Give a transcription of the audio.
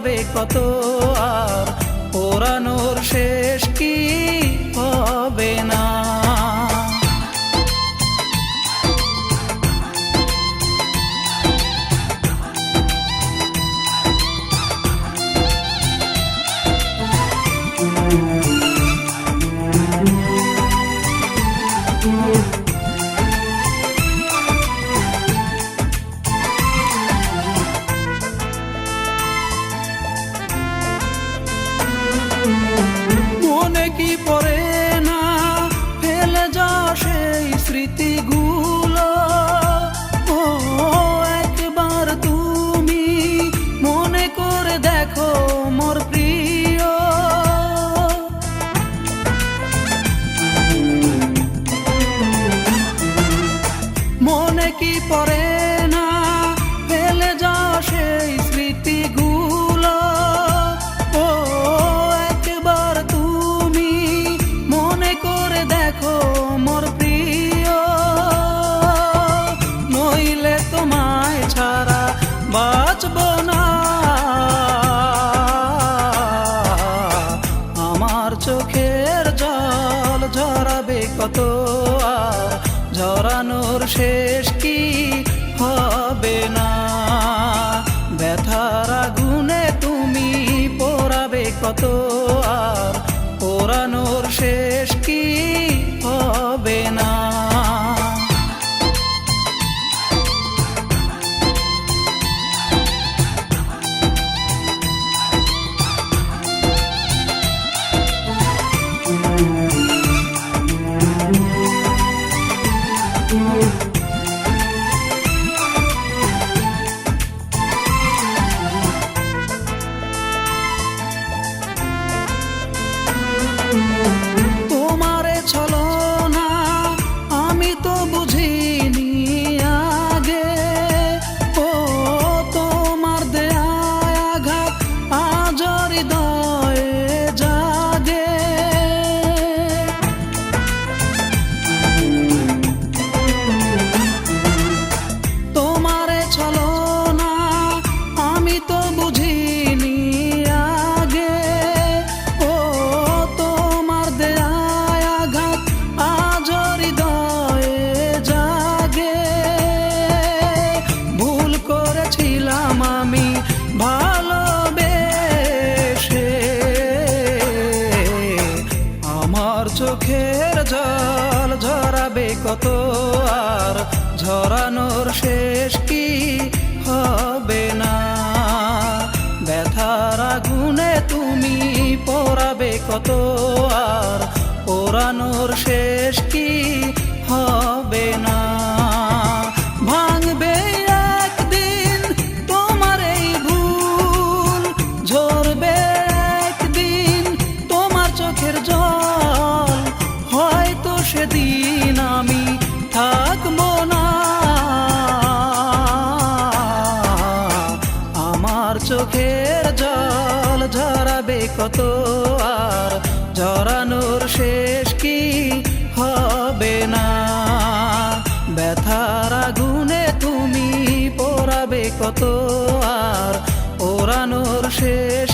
পোড়াবে কত আর? পোড়ানোর শেষ কি পড়ে না, ফেলে যাওয়া সেই স্মৃতিগুলো। ও, একবার তুমি মনে করে দেখো মোর প্রিয়। নইলে তোমায় ছাড়া বাঁচব না। আমার চোখের জল ঝরাবে কত আর ঝরানোর শেষ কি হবে না? ব্যথার আগুনে তুমি পোড়াবে কত আর? পোড়ানোর শেষ কি Música চোখের জল ঝরাবে কত আর ঝরানোর শেষ কি হবে না? ব্যথার আগুনে তুমি পড়াবে কত আর পড়ানোর শেষ কি হবে না? কত আর ঝরানোর শেষ কি হবে না? ব্যথার আগুনে তুমি পড়াবে কত আর ওরানোর শেষ